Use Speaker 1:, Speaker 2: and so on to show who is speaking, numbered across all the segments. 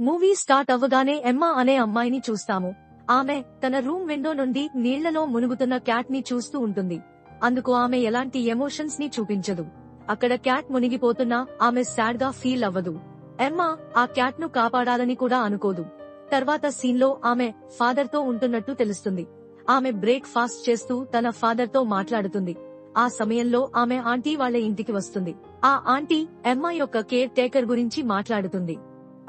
Speaker 1: Movie start అవ్వగానే ఎమ్మా అనే అమ్మాయిని చూస్తాము. ఆమె తన రూమ్ విండో నుండి నీళ్ళలో మునుగుతున్న క్యాట్ని చూస్తూ ఉంటుంది. అందుకు ఆమె ఎలాంటి ఎమోషన్స్ని చూపించదు. అక్కడ క్యాట్ మునిగిపోతున్నా ఆమె సాడ్గా ఫీల్ అవ్వదు. ఎమ్మా ఆ క్యాట్ను కాపాడాలని కూడా అనుకోదు. తర్వాత సీన్లో ఆమె ఫాదర్తో ఉంటున్నట్టు తెలుస్తుంది. ఆమె బ్రేక్ ఫాస్ట్ చేస్తూ తన ఫాదర్తో మాట్లాడుతుంది. ఆ సమయంలో ఆమె ఆంటీ వాళ్ళ ఇంటికి వస్తుంది. ఆ ఆంటీ ఎమ్మా యొక్క కేర్ టేకర్ గురించి మాట్లాడుతుంది.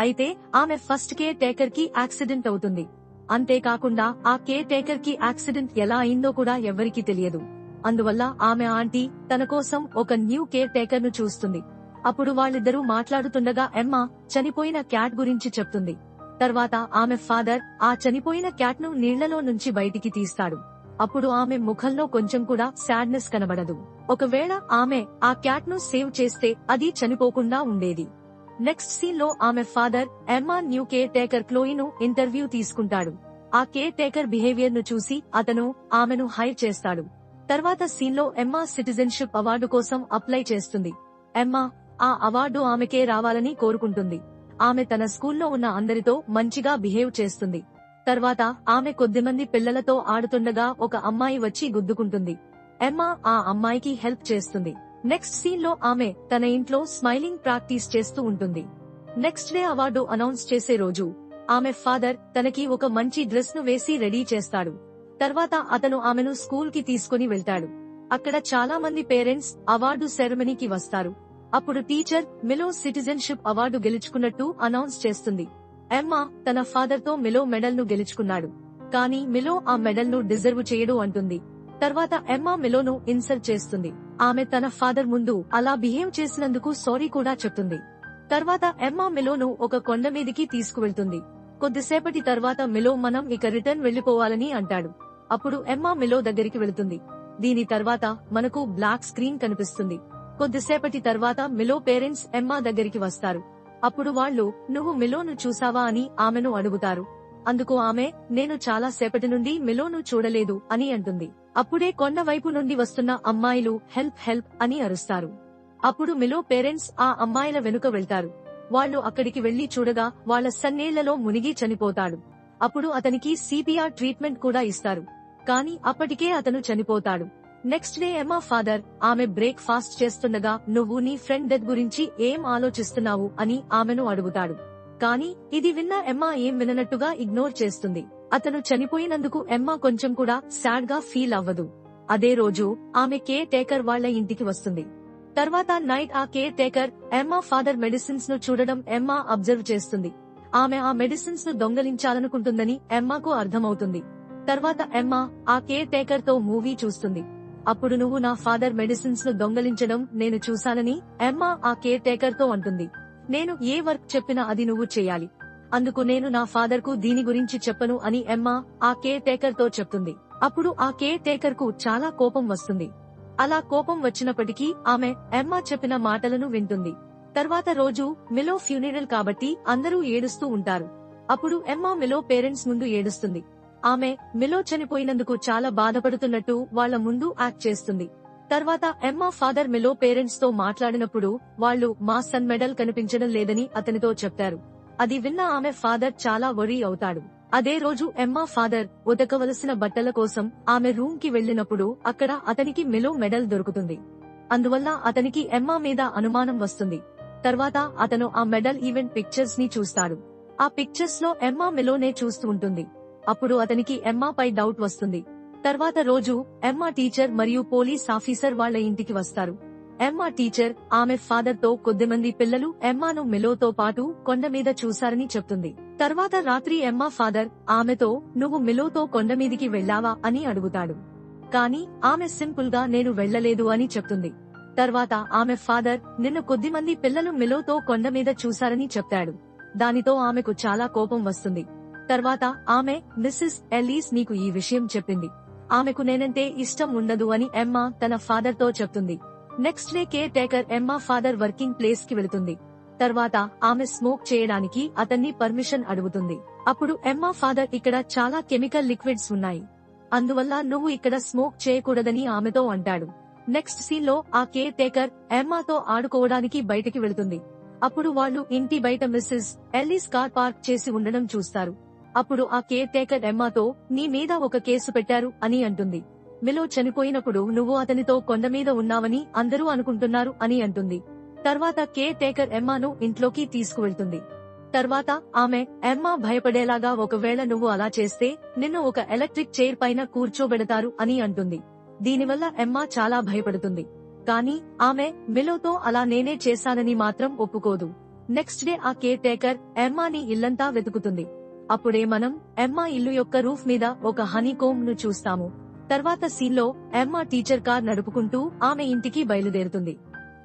Speaker 1: అయితే ఆమె ఫస్ట్ కేర్ టేకర్కి యాక్సిడెంట్ అవుతుంది. అంతేకాకుండా ఆ కేర్ టేకర్కి యాక్సిడెంట్ ఎలా అయిందో కూడా ఎవ్వరికీ తెలియదు. అందువల్ల ఆమె ఆంటీ తన కోసం ఒక న్యూ కేర్ టేకర్ను చూస్తుంది. అప్పుడు వాళ్ళిద్దరూ మాట్లాడుతుండగా ఎమ్మ చనిపోయిన క్యాట్ గురించి చెప్తుంది. తర్వాత ఆమె ఫాదర్ ఆ చనిపోయిన క్యాట్ను నీళ్ళలో నుంచి బయటికి తీస్తాడు. అప్పుడు ఆమె ముఖంలో కొంచెం కూడా సాడ్నెస్ కనబడదు. ఒకవేళ ఆమె ఆ క్యాట్ను సేవ్ చేస్తే అది చనిపోకుండా ఉండేది. నెక్స్ట్ సీన్లో ఆమె father Emma new caretaker క్లోయిను ఇంటర్వ్యూ తీసుకుంటాడు. ఆ కేర్ టేకర్ బిహేవియర్ను చూసి అతను ఆమెను హైర్ చేస్తాడు. తర్వాత సీన్లో ఎమ్మా సిటిజన్షిప్ అవార్డు కోసం అప్లై చేస్తుంది. ఎమ్మా ఆ అవార్డు ఆమెకే రావాలని కోరుకుంటుంది. ఆమె తన స్కూల్లో ఉన్న అందరితో మంచిగా బిహేవ్ చేస్తుంది. తర్వాత ఆమె కొద్దిమంది పిల్లలతో ఆడుతుండగా ఒక అమ్మాయి వచ్చి గుద్దుకుంటుంది. ఎమ్మా ఆ అమ్మాయికి హెల్ప్ చేస్తుంది. నెక్స్ట్ సీన్లో ఆమె తన ఇంట్లో స్మైలింగ్ ప్రాక్టీస్ చేస్తూ ఉంటుంది. నెక్స్ట్ డే అవార్డు అనౌన్స్ చేసే రోజు ఆమె ఫాదర్ తనకి ఒక మంచి డ్రెస్ను వేసి రెడీ చేస్తాడు. తర్వాత అతను ఆమెను స్కూల్కి తీసుకుని వెళ్తాడు. అక్కడ చాలా మంది పేరెంట్స్ అవార్డు సెరమనీకి వస్తారు. అప్పుడు టీచర్ మిలో సిటిజన్షిప్ అవార్డు గెలుచుకున్నట్టు అనౌన్స్ చేస్తుంది. ఎమ్మా తన ఫాదర్తో మిలో మెడల్ను గెలుచుకున్నాడు. కానీ మిలో ఆ మెడల్ను డిజర్వ్ చేయడు అంటుంది. తర్వాత ఎమ్మా మిలోను ఇన్సల్ట్ చేస్తుంది. ఆమె తన ఫాదర్ ముందు అలా బిహేవ్ చేసినందుకు సారీ కూడా చెప్తుంది. తర్వాత ఎమ్మా మిలోను ఒక కొండ మీదికి తీసుకువెళ్తుంది. కొద్దిసేపటి తర్వాత మిలో మనం ఇక రిటర్న్ వెళ్ళిపోవాలని అంటాడు. అప్పుడు ఎమ్మా మిలో దగ్గరికి వెళుతుంది. దీని తర్వాత మనకు బ్లాక్ స్క్రీన్ కనిపిస్తుంది. కొద్దిసేపటి తర్వాత మిలో పేరెంట్స్ ఎమ్మా దగ్గరికి వస్తారు. అప్పుడు వాళ్ళు నువ్వు మిలోను చూసావా? అని ఆమెను అడుగుతారు. అందుకు ఆమె నేను చాలా సేపటి నుండి మిలోను చూడలేదు అని అంటుంది. అప్పుడే కొండ వైపు నుండి వస్తున్న అమ్మాయిలు హెల్ప్ హెల్ప్ అని అరుస్తారు. అప్పుడు మిలో పేరెంట్స్ ఆ అమ్మాయిల వెనుక వెళ్తారు. వాళ్ళు అక్కడికి వెళ్ళి చూడగా వాళ్ళ సన్నేళ్ళలో మునిగి చనిపోతాడు. అప్పుడు అతనికి సిపిఆర్ ట్రీట్మెంట్ కూడా ఇస్తారు. కానీ అప్పటికే అతను చనిపోతాడు. నెక్స్ట్ డే ఎమ్మా ఫాదర్ ఆమె బ్రేక్ ఫాస్ట్ చేస్తుండగా నువ్వు నీ ఫ్రెండ్ డెత్ గురించి ఏం ఆలోచిస్తున్నావు? అని ఆమెను అడుగుతాడు. కానీ ఇది విన్న ఎమ్మా ఏం విననట్టుగా ఇగ్నోర్ చేస్తుంది. అతను చనిపోయినందుకు ఎమ్మా కొంచెం కూడా సాడ్గా ఫీల్ అవ్వదు. అదే రోజు ఆమె కేర్ టేకర్ వాళ్ళ ఇంటికి వస్తుంది. తర్వాత నైట్ ఆ కేర్ టేకర్ ఎమ్మా ఫాదర్ మెడిసిన్స్ను చూడడం ఎమ్మా అబ్జర్వ్ చేస్తుంది. ఆమె ఆ మెడిసిన్స్ను దొంగలించాలనుకుంటుందని ఎమ్మాకు అర్థమవుతుంది. తర్వాత ఎమ్మా ఆ కేర్ టేకర్తో మూవీ చూస్తుంది. అప్పుడు నువ్వు నా ఫాదర్ మెడిసిన్స్ను దొంగలించడం నేను చూశానని ఎమ్మా ఆ కేర్ టేకర్తో అంటుంది. నేను ఏ వర్క్ చెప్పినా అది నువ్వు చేయాలి. అందుకు నేను నా ఫాదర్కు దీని గురించి చెప్పను అని ఎమ్మా ఆ కేర్ టేకర్తో చెప్తుంది. అప్పుడు ఆ కేర్ టేకర్కు చాలా కోపం వస్తుంది. అలా కోపం వచ్చినప్పటికీ ఆమె ఎమ్మా చెప్పిన మాటలను వింటుంది. తర్వాత రోజు మిలో ఫ్యూనిరల్ కాబట్టి అందరూ ఏడుస్తూ ఉంటారు. అప్పుడు ఎమ్మా మిలో పేరెంట్స్ ముందు ఏడుస్తుంది. ఆమె మిలో చనిపోయినందుకు చాలా బాధపడుతున్నట్టు వాళ్ళ ముందు యాక్ట్ చేస్తుంది. తర్వాత ఎమ్మా ఫాదర్ మిలో పేరెంట్స్తో మాట్లాడినప్పుడు వాళ్ళు మా సన్ మెడల్ కనిపించడం లేదని అతనితో చెప్పారు. అది విన్న ఆమె ఫాదర్ చాలా వరీ అవుతాడు. అదే రోజు ఎమ్మా ఫాదర్ ఉతకవలసిన బట్టల కోసం ఆమె రూమ్కి వెళ్ళినప్పుడు అక్కడ అతనికి మిలో మెడల్ దొరుకుతుంది. అందువల్ల అతనికి ఎమ్మా మీద అనుమానం వస్తుంది. తర్వాత అతను ఆ మెడల్ ఈవెంట్ పిక్చర్స్ని చూస్తాడు. ఆ పిక్చర్స్లో ఎమ్మా మిలోనే చూస్తూ ఉంటుంది. అప్పుడు అతనికి ఎమ్మా పై డౌట్ వస్తుంది. తర్వాత రోజు ఎమ్మా టీచర్ మరియు పోలీస్ ఆఫీసర్ వాళ్ళ ఇంటికి వస్తారు. ఎమ్మా టీచర్ ఆమె ఫాదర్తో కొద్దిమంది పిల్లలు ఎమ్మాను మిలోతో పాటు కొండ మీద చూశారని చెప్తుంది. తర్వాత రాత్రి ఎమ్మా ఫాదర్ ఆమెతో నువ్వు మిలోతో కొండ మీదికి వెళ్ళావా అని అడుగుతాడు. కానీ ఆమె సింపుల్గా నేను వెళ్ళలేదు అని చెప్తుంది. తర్వాత ఆమె ఫాదర్ నిన్న కొద్దిమంది పిల్లలు మిలోతో కొండ మీద చూశారని చెప్తాడు. దానితో ఆమెకు చాలా కోపం వస్తుంది. తర్వాత ఆమె మిస్సెస్ ఎలీస్ నీకు ఈ విషయం చెప్పింది. ఆమెకు నేనంటే ఇష్టం ఉండదు అని ఎమ్మా తన ఫాదర్తో చెప్తుంది. Next day caretaker Emma father working ప్లేస్కి వెళుతుంది. తర్వాత ఆమె స్మోక్ చేయడానికి అతన్ని పర్మిషన్ అడుగుతుంది. అప్పుడు ఎమ్మా ఫాదర్ ఇక్కడ చాలా కెమికల్ లిక్విడ్స్ ఉన్నాయి. అందువల్ల నువ్వు ఇక్కడ స్మోక్ చేయకూడదని ఆమెతో అంటాడు. నెక్స్ట్ సీన్లో ఆ కేర్ టేకర్ ఎమ్మాతో ఆడుకోవడానికి బయటికి వెళుతుంది. అప్పుడు వాళ్ళు ఇంటి బయట మిస్సెస్ ఎల్లీస్ కార్ పార్క్ చేసి ఉండడం చూస్తారు. అప్పుడు ఆ కేర్ టేకర్ ఎమ్మాతో నీ మీద ఒక కేసు పెట్టారు అని అంటుంది. మిలో చనిపోయినప్పుడు నువ్వు అతనితో కొండ మీద ఉన్నావని అందరూ అనుకుంటున్నారు అని అంటుంది. తర్వాత కేర్ టేకర్ ఎమ్మాను ఇంట్లోకి తీసుకువెళ్తుంది. తర్వాత ఆమె ఎమ్మా భయపడేలాగా ఒకవేళ నువ్వు అలా చేస్తే నిన్ను ఒక ఎలక్ట్రిక్ చైర్ పైన కూర్చోబెడతారు అని అంటుంది. దీనివల్ల ఎమ్మా చాలా భయపడుతుంది. కానీ ఆమె మిలోతో అలా నేనే చేశానని మాత్రం ఒప్పుకోదు. నెక్స్ట్ డే ఆ కేర్ టేకర్ ఎమ్మాని ఇల్లంతా వెతుకుతుంది. అప్పుడే మనం ఎమ్మా ఇల్లు యొక్క రూఫ్ మీద ఒక హనీకోమ్ను చూస్తాము. తర్వాత సీన్లో ఎమ్మా టీచర్ కార్ నడుపుకుంటూ ఆమె ఇంటికి బయలుదేరుతుంది.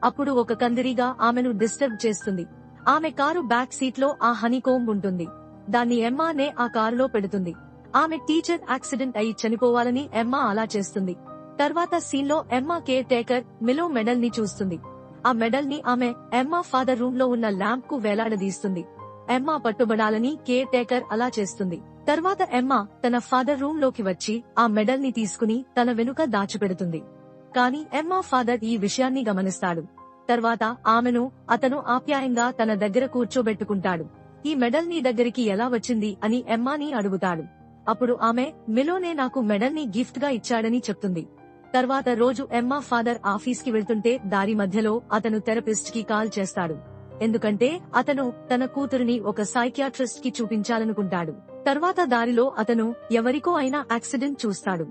Speaker 1: అప్పుడు ఒక కందిరిగా ఆమెను డిస్టర్బ్ చేస్తుంది. ఆమె కారు బ్యాక్ సీట్లో ఆ హనీకోమ్ ఉంటుంది. దాన్ని ఎమ్మానే ఆ కారులో పెడుతుంది. ఆమె టీచర్ యాక్సిడెంట్ అయి చనిపోవాలని ఎమ్మా అలా చేస్తుంది. తర్వాత సీన్లో ఎమ్మా కేర్ టేకర్ మిలో మెడల్ని చూస్తుంది. ఆ మెడల్ని ఆమె ఎమ్మా ఫాదర్ రూమ్లో ఉన్న ల్యాంప్కు వేలాడదీస్తుంది. ఎమ్మా పట్టుబడాలని కేర్ టేకర్ అలా చేస్తుంది. తర్వాత ఎమ్మా తన ఫాదర్ రూమ్లోకి వచ్చి ఆ మెడల్ని తీసుకుని తన వెనుక దాచిపెడుతుంది. కానీ ఎమ్మా ఫాదర్ ఈ విషయాన్ని గమనిస్తాడు. తర్వాత ఆమెను అతను ఆప్యాయంగా తన దగ్గర కూర్చోబెట్టుకుంటాడు. ఈ మెడల్ నీ దగ్గరికి ఎలా వచ్చింది అని ఎమ్మాని అడుగుతాడు. అప్పుడు ఆమె మిలోనే నాకు మెడల్ని గిఫ్ట్గా ఇచ్చాడని చెప్తుంది. తర్వాత రోజు ఎమ్మా ఫాదర్ ఆఫీస్కి వెళ్తుంటే దారి మధ్యలో అతను థెరపిస్ట్కి కాల్ చేస్తాడు. ఎందుకంటే అతను తన కూతురిని ఒక సైకియాట్రిస్ట్కి చూపించాలనుకుంటాడు. తర్వాత దారిలో అతను ఎవరికో అయినా యాక్సిడెంట్ చూస్తాడు.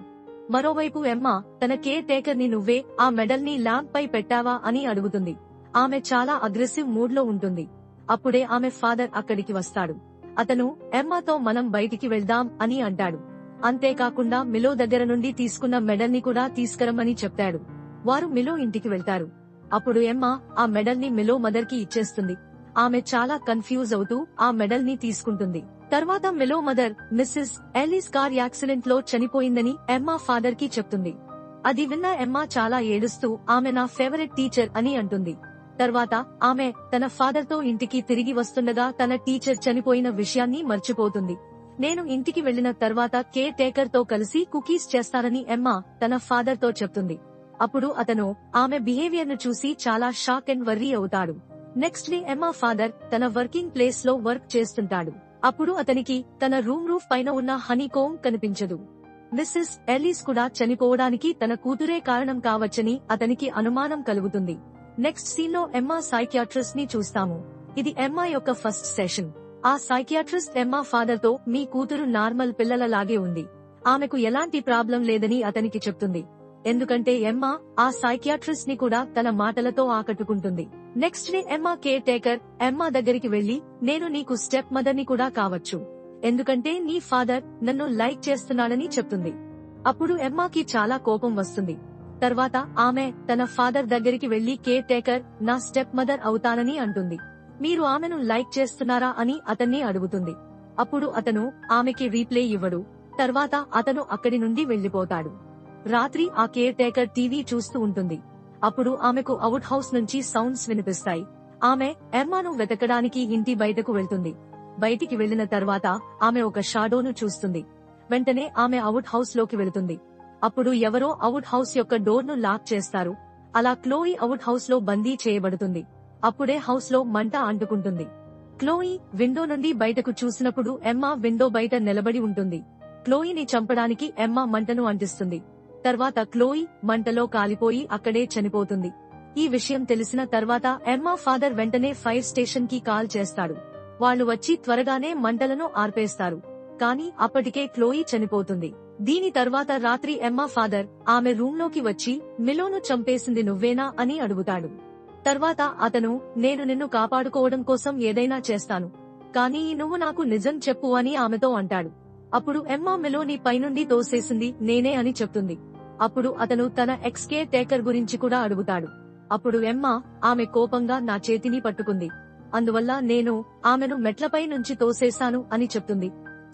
Speaker 1: మరోవైపు ఎమ్మ తన కేర్ టేకర్ని నువ్వే ఆ మెడల్ని ల్యాంప్ పై పెట్టావా అని అడుగుతుంది. ఆమె చాలా అగ్రెసివ్ మూడ్లో ఉంటుంది. అప్పుడే ఆమె ఫాదర్ అక్కడికి వస్తాడు. అతను ఎమ్మాతో మనం బయటికి వెళ్దాం అని అంటాడు. అంతేకాకుండా మిలో దగ్గర నుండి తీసుకున్న మెడల్ని కూడా తీసుకురమ్మని చెప్తాడు. వారు మిలో ఇంటికి వెళ్తారు. అప్పుడు ఎమ్మా ఆ మెడల్ని మిలో మదర్కి ఇచ్చేస్తుంది. ఆమె చాలా కన్ఫ్యూజ్ అవుతూ ఆ మెడల్ని తీసుకుంటుంది. తర్వాత Milo mother Mrs Elise car యాక్సిడెంట్లో చనిపోయిందని ఎమ్మా ఫాదర్కి చెప్తుంది. అది విన్న ఎమ్మా చాలా ఏడుస్తూ ఆమె నా ఫేవరెట్ టీచర్ అని అంటుంది. తర్వాత ఆమె తన ఫాదర్తో ఇంటికి తిరిగి వస్తుండగా తన టీచర్ చనిపోయిన విషయాన్ని మర్చిపోతుంది. నేను ఇంటికి వెళ్ళిన తర్వాత కేర్ టేకర్తో కలిసి కుకీస్ చేస్తానని ఎమ్మా తన ఫాదర్తో చెప్తుంది. అప్పుడు అతను ఆమె బిహేవియర్ను చూసి చాలా షాక్ అండ్ వర్రీ అవుతాడు. నెక్స్ట్ డే ఎమ్మా ఫాదర్ తన వర్కింగ్ ప్లేస్లో వర్క్ చేస్తుంటాడు. అప్పుడు అతనికి తన రూమ్ రూఫ్ పైన ఉన్న హనీ కోమ్ కనిపించదు. మిస్సెస్ ఎలీస్ కూడా చనిపోవడానికి తన కూతురే కారణం కావచ్చని అతనికి అనుమానం కలుగుతుంది. నెక్స్ట్ సీన్లో ఎమ్మా సైకియాట్రిస్ట్ని చూస్తాము. ఇది ఎమ్మా యొక్క ఫస్ట్ సెషన్. ఆ సైకియాట్రిస్ట్ ఎమ్మా ఫాదర్తో మీ కూతురు నార్మల్ పిల్లల లాగే ఉంది. ఆమెకు ఎలాంటి ప్రాబ్లం లేదని అతనికి చెప్తుంది. ఎందుకంటే ఎమ్మా ఆ సైకియాట్రిస్ట్ని కూడా తన మాటలతో ఆకట్టుకుంటుంది. Next day Emma caretaker Emma దగ్గరికి వెళ్ళి నేను నీకు స్టెప్ మదర్ని కూడా కావచ్చు. ఎందుకంటే నీ ఫాదర్ నన్ను లైక్ చేస్తున్నాడని చెప్తుంది. అప్పుడు ఎమ్మాకి చాలా కోపం వస్తుంది. తర్వాత ఆమె తన ఫాదర్ దగ్గరికి వెళ్ళి కేర్ టేకర్ నా స్టెప్ మదర్ అవుతానని అంటుంది. మీరు ఆమెను లైక్ చేస్తున్నారా అని అతన్ని అడుగుతుంది. అప్పుడు అతను ఆమెకి రీప్లే ఇవ్వడు. తర్వాత అతను అక్కడి నుండి వెళ్ళిపోతాడు రాత్రి ఆ కేర్ టేకర్ టీవీ చూస్తూ ఉంటుంది. అప్పుడు ఆమెకు అవుట్ హౌస్ నుంచి సౌండ్స్ వినిపిస్తాయి. ఆమె ఎమ్మాను వెతకడానికి ఇంటి బయటకు వెళ్తుంది. బయటికి వెళ్ళిన తర్వాత ఆమె ఒక షాడోను చూస్తుంది. వెంటనే ఆమె అవుట్ హౌస్లోకి వెళుతుంది. అప్పుడు ఎవరో అవుట్ హౌస్ యొక్క డోర్ను లాక్ చేస్తారు. అలా క్లోయి అవుట్ హౌస్లో బందీ చేయబడుతుంది. అప్పుడే హౌస్లో మంట అంటుకుంటుంది. క్లోయి విండో నుండి బయటకు చూసినప్పుడు ఎమ్మా విండో బయట నిలబడి ఉంటుంది. క్లోయిని చంపడానికి ఎమ్మా మంటను అంటిస్తుంది. తర్వాత క్లోయి మంటలో కాలిపోయి అక్కడే చనిపోతుంది. ఈ విషయం తెలిసిన తర్వాత ఎమ్మా ఫాదర్ వెంటనే ఫైర్ స్టేషన్కి కాల్ చేస్తాడు. వాళ్ళు వచ్చి త్వరగానే మంటలను ఆర్పేస్తారు. కానీ అప్పటికే క్లోయి చనిపోతుంది. దీని తర్వాత రాత్రి ఎమ్మా ఫాదర్ ఆమె రూమ్లోకి వచ్చి మిలోను చంపేసింది నువ్వేనా? అని అడుగుతాడు. తర్వాత అతను నేను నిన్ను కాపాడుకోవడం కోసం ఏదైనా చేస్తాను. కానీ నువ్వు నాకు నిజం చెప్పు అని ఆమెతో అంటాడు. అప్పుడు ఎమ్మా మిలోని పైనుండి తోసేసింది నేనే అని చెప్తుంది. అప్పుడు అతను తన ఎక్స్కే టేకర్ గురించి కూడా అడుగుతాడు. అప్పుడు ఎమ్మ ఆమె కోపంగా నా చేతిని పట్టుకుంది. అందువల్ల నేను ఆమెను మెట్లపై నుంచి తోసేశాను అని చెప్తుంది.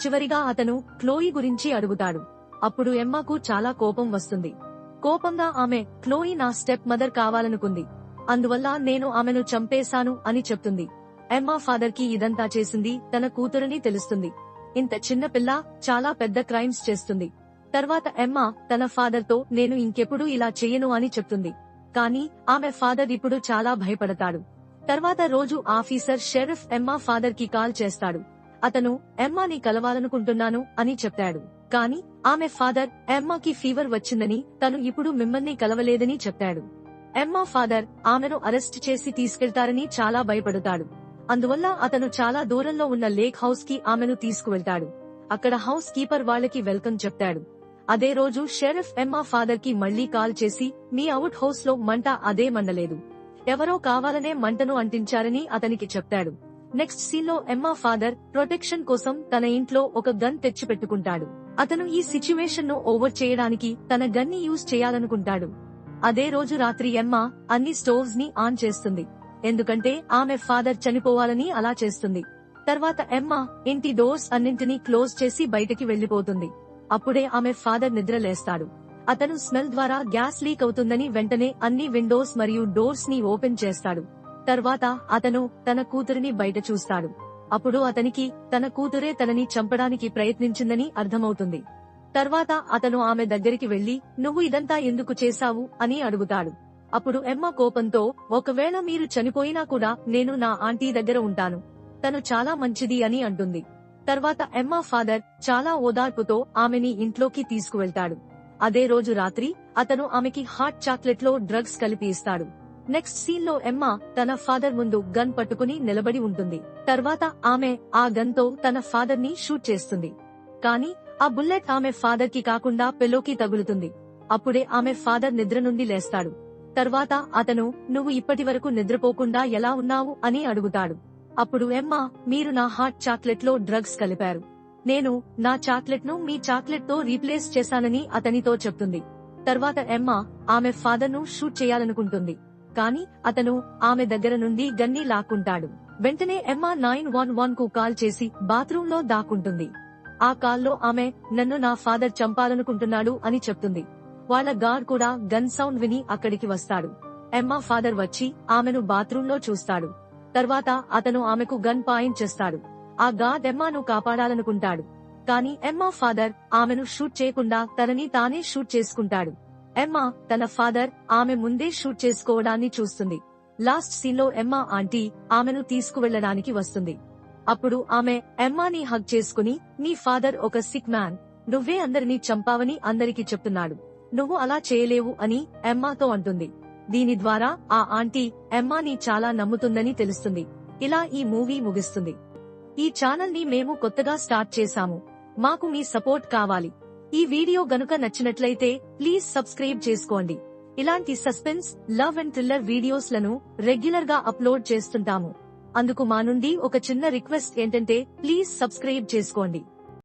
Speaker 1: చివరిగా అతను క్లోయి గురించి అడుగుతాడు. అప్పుడు ఎమ్మకు చాలా కోపం వస్తుంది. కోపంగా ఆమె క్లోయి నా స్టెప్ మదర్ కావాలనుకుంది. అందువల్ల నేను ఆమెను చంపేశాను అని చెప్తుంది. ఎమ్మా ఫాదర్కి ఇదంతా చేసింది తన కూతురని తెలుస్తుంది. ఇంత చిన్న పిల్ల చాలా పెద్ద క్రైమ్స్ చేస్తుంది. తర్వాత ఎమ్మా తన ఫాదర్తో నేను ఇంకెప్పుడు ఇలా చెయ్యను అని చెప్తుంది. కానీ ఆమె ఫాదర్ ఇప్పుడు చాలా భయపడతాడు. తర్వాత రోజు ఆఫీసర్ షెరిఫ్ ఎమ్మా ఫాదర్కి కాల్ చేస్తాడు. అతను ఎమ్మాని కలవాలనుకుంటున్నాను అని చెప్పాడు కానీ ఆమె ఫాదర్ ఎమ్మాకి ఫీవర్ వచ్చిందని తను ఇప్పుడు మిమ్మల్ని కలవలేదని చెప్పాడు ఎమ్మా ఫాదర్ ఆమెను అరెస్ట్ చేసి తీసుకెళ్తారని చాలా భయపడతాడు. అందువల్ల అతను చాలా దూరంలో ఉన్న లేక్ హౌస్కి ఆమెను తీసుకువెళ్తాడు. అక్కడ హౌస్ కీపర్ వాళ్ళకి వెల్కమ్ చెప్తాడు. అదే రోజు షెరిఫ్ ఎమ్మా ఫాదర్కి మళ్ళీ కాల్ చేసి మీ అవుట్ హౌస్లో మంట అదే మండలేదు ఎవరో కావాలనే మంటను అంటించారని అతనికి చెప్తాడు. నెక్స్ట్ సీన్లో ఎమ్మా ఫాదర్ ప్రొటెక్షన్ కోసం తన ఇంట్లో ఒక గన్ తెచ్చిపెట్టుకుంటాడు. అతను ఈ సిచ్యువేషన్ను ఓవర్ చేయడానికి తన గన్ని యూజ్ చేయాలనుకుంటాడు. అదే రోజు రాత్రి ఎమ్మా అన్ని స్టోవ్స్ని ఆన్ చేస్తుంది. ఎందుకంటే ఆమె ఫాదర్ చనిపోవాలని అలా చేస్తుంది. తర్వాత ఎమ్మా ఇంటి డోర్స్ అన్నింటినీ క్లోజ్ చేసి బయటకి వెళ్ళిపోతుంది అప్పుడే ఆమె ఫాదర్ నిద్రలేస్తాడు. అతను స్మెల్ ద్వారా గ్యాస్ లీక్ అవుతుందని వెంటనే అన్ని విండోస్ మరియు డోర్స్ని ఓపెన్ చేస్తాడు. తర్వాత అతను తన కూతురిని బయట చూస్తాడు. అప్పుడు అతనికి తన కూతురే తనని చంపడానికి ప్రయత్నించిందని అర్థమవుతుంది. తర్వాత అతను ఆమె దగ్గరికి వెళ్ళి నువ్వు ఇదంతా ఎందుకు చేశావు? అని అడుగుతాడు. అప్పుడు ఎమ్మ కోపంతో ఒకవేళ మీరు చనిపోయినా కూడా నేను నా ఆంటీ దగ్గర ఉంటాను. తను చాలా మంచిది అని అంటుంది. తర్వాత ఎమ్మా ఫాదర్ చాలా ఓదార్పుతో ఆమెని ఇంట్లోకి తీసుకువెళ్తాడు. అదే రోజు రాత్రి అతను ఆమెకి హాట్ చాక్లెట్లో డ్రగ్స్ కలిపి ఇస్తాడు. నెక్స్ట్ సీన్లో ఎమ్మా తన ఫాదర్ ముందు గన్ పట్టుకుని నిలబడి ఉంటుంది. తర్వాత ఆమె ఆ గన్తో తన ఫాదర్ని షూట్ చేస్తుంది. కానీ ఆ బుల్లెట్ ఆమె ఫాదర్కి కాకుండా పెలోకి తగులుతుంది. అప్పుడే ఆమె ఫాదర్ నిద్ర నుండి లేస్తాడు. తర్వాత అతను నువ్వు ఇప్పటి వరకు నిద్రపోకుండా ఎలా ఉన్నావు? అని అడుగుతాడు. అప్పుడు ఎమ్మా మీరు నా హాట్ చాక్లెట్లో డ్రగ్స్ కలిపారు. నేను నా చాక్లెట్ను మీ చాక్లెట్తో రీప్లేస్ చేశానని అతనితో చెప్తుంది. తర్వాత ఎమ్మా ఆమె ఫాదర్ను షూట్ చేయాలనుకుంటుంది. కానీ అతను ఆమె దగ్గర నుండి గన్ని లాక్కుంటాడు. వెంటనే ఎమ్మా నైన్ వన్ వన్కు కాల్ చేసి బాత్రూమ్లో దాక్కుంటుంది. ఆ కాల్లో ఆమె నన్ను నా ఫాదర్ చంపాలనుకుంటున్నాడు అని చెప్తుంది. వాళ్ళ గార్డ్ కూడా గన్ సౌండ్ విని అక్కడికి వస్తాడు. ఎమ్మా ఫాదర్ వచ్చి ఆమెను బాత్రూమ్లో చూస్తాడు. తర్వాత అతను ఆమెకు గన్ పాయింట్ చేస్తాడు. ఆ గాడ్ ఎమ్మాను కాపాడాలనుకుంటాడు. కానీ ఎమ్మా ఫాదర్ ఆమెను షూట్ చేయకుండా తనని తానే షూట్ చేసుకుంటాడు. ఎమ్మా తన ఫాదర్ ఆమె ముందే షూట్ చేసుకోవడాన్ని చూస్తుంది. లాస్ట్ సీన్లో ఎమ్మా ఆంటీ ఆమెను తీసుకువెళ్ళడానికి వస్తుంది. అప్పుడు ఆమె ఎమ్మాని హగ్ చేసుకుని నీ ఫాదర్ ఒక సిక్ మ్యాన్. నువ్వే అందరినీ చంపావని అందరికీ చెప్తున్నాడు. నువ్వు అలా చేయలేవు అని ఎమ్మాతో అంటుంది. దీని ద్వారా ఆ ఆంటీ ఎమ్మాని చాలా నమ్ముతుందని తెలుస్తుంది. ఇలా ఈ మూవీ ముగిస్తుంది. ఈ ఛానల్ని మేము కొత్తగా స్టార్ట్ చేశాము. మాకు మీ సపోర్ట్ కావాలి. ఈ వీడియో గనుక నచ్చినట్లయితే ప్లీజ్ సబ్స్క్రైబ్ చేసుకోండి. ఇలాంటి సస్పెన్స్ లవ్ అండ్ థ్రిల్లర్ వీడియోస్లను రెగ్యులర్గా అప్లోడ్ చేస్తుంటాము. అందుకు మా నుండి ఒక చిన్న రిక్వెస్ట్ ఏంటంటే ప్లీజ్ సబ్స్క్రైబ్ చేసుకోండి.